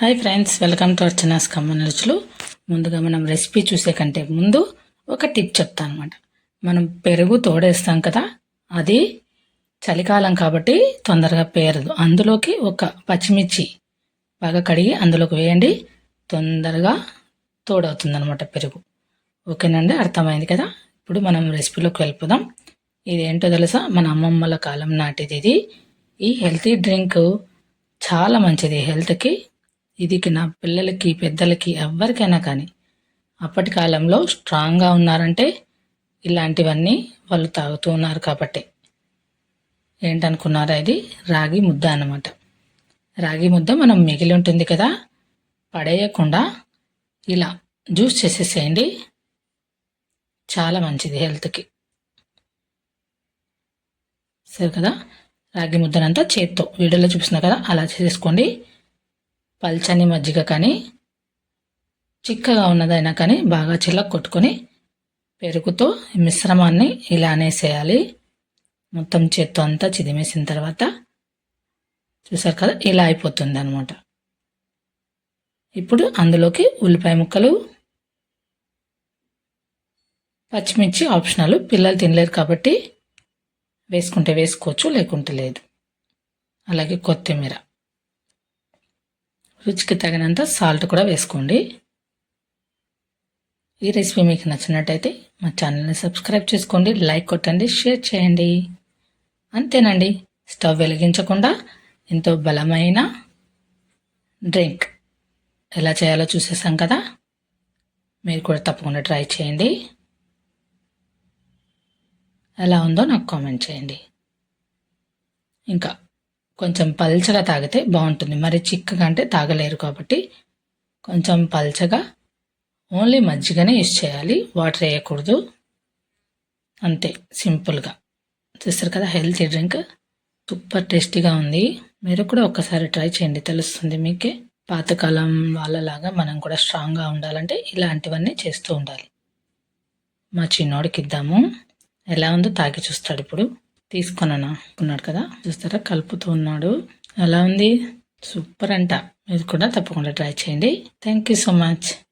Hi friends welcome to Archana's common రుచులు ముందుగా మనం రెసిపీ చూసే కంటే ముందు ఒక టిప్ చెప్తాను అనమాట మనం పెరుగు తోడేస్తాం కదా అది చలికాలం కాబట్టి తొందరగా పేరదు. అందులోకి ఒక పచ్చిమిర్చి బాగా కడిగి అందులోకి వేయండి. తొందరగా తోడవుతుంది అనమాట పెరుగు. ఓకేనండి అర్థమైంది కదా? ఇప్పుడు మనం రెసిపీలోకి వెళ్ళిపోదాం. ఇదేంటో తెలుసా? మన అమ్మమ్మల కాలం నాటిది ఇది. ఈ హెల్తీ డ్రింక్ చాలా మంచిది హెల్త్కి ఇది నా పిల్లలకి పెద్దలకి ఎవరికైనా కానీ అప్పటి కాలంలో స్ట్రాంగ్గా ఉన్నారంటే ఇలాంటివన్నీ వాళ్ళు తాగుతూ ఉన్నారు కాబట్టి. ఏంటనుకున్నారా ఇది? రాగి ముద్ద అన్నమాట. రాగి ముద్ద మనం మిగిలి ఉంటుంది కదా పడేయకుండా ఇలా జ్యూస్ చేసేసేయండి. చాలా మంచిది హెల్త్కి. సరే కదా? రాగి ముద్దనంతా చేత్తో వీడియోలో చూపిస్తున్నా కదా అలా చేసేసుకోండి. పల్చని మజ్జిగ కానీ చిక్కగా ఉన్నదైనా కానీ బాగా చిల్లకు కొట్టుకొని పెరుగుతో మిశ్రమాన్ని ఇలానే చేయాలి మొత్తం చేత్తో అంతా చిదిమేసిన తర్వాత చూసారు కదా ఇలా అయిపోతుంది అనమాట ఇప్పుడు అందులోకి ఉల్లిపాయ ముక్కలు పచ్చిమిర్చి ఆప్షనల్. పిల్లలు తినలేరు కాబట్టి వేసుకుంటే వేసుకోవచ్చు లేకుంటే లేదు. అలాగే కొత్తిమీర. రుచికి తగినంత సాల్ట్ కూడా వేసుకోండి. ఈ రెసిపీ మీకు నచ్చినట్టయితే మా ఛానల్ని సబ్స్క్రైబ్ చేసుకోండి లైక్ కొట్టండి షేర్ చేయండి. అంతేనండి. స్టవ్ వెలిగించకుండా ఎంతో బలమైన డ్రింక్ ఎలా చేయాలో చూసేసాం కదా? మీరు కూడా తప్పకుండా ట్రై చేయండి. ఎలా ఉందో నాకు కామెంట్ చేయండి. ఇంకా కొంచెం పల్చగా తాగితే బాగుంటుంది. మరి చిక్కగా అంటే తాగలేరు కాబట్టి కొంచెం పల్చగా ఓన్లీ మజ్జిగనే యూస్ చేయాలి. వాటర్ వేయకూడదు. అంతే సింపుల్గా. చూస్తారు కదా హెల్తీ డ్రింక్. సూపర్ టేస్టీగా ఉంది. మీరు కూడా ఒక్కసారి ట్రై చేయండి తెలుస్తుంది మీకే. పాతకాలం వాళ్ళలాగా మనం కూడా స్ట్రాంగ్గా ఉండాలంటే ఇలాంటివన్నీ చేస్తూ ఉండాలి. మా చిన్నోడికి ఇద్దాము ఎలా ఉందో తాగి చూస్తాడు ఇప్పుడు. తీసుకున్నాను ఉన్నాడు కదా. చూస్తారా? కలుపుతూ ఉన్నాడు. ఎలా ఉంది? సూపర్ అంట. మీరు కూడా తప్పకుండా ట్రై చేయండి. Thank you so much.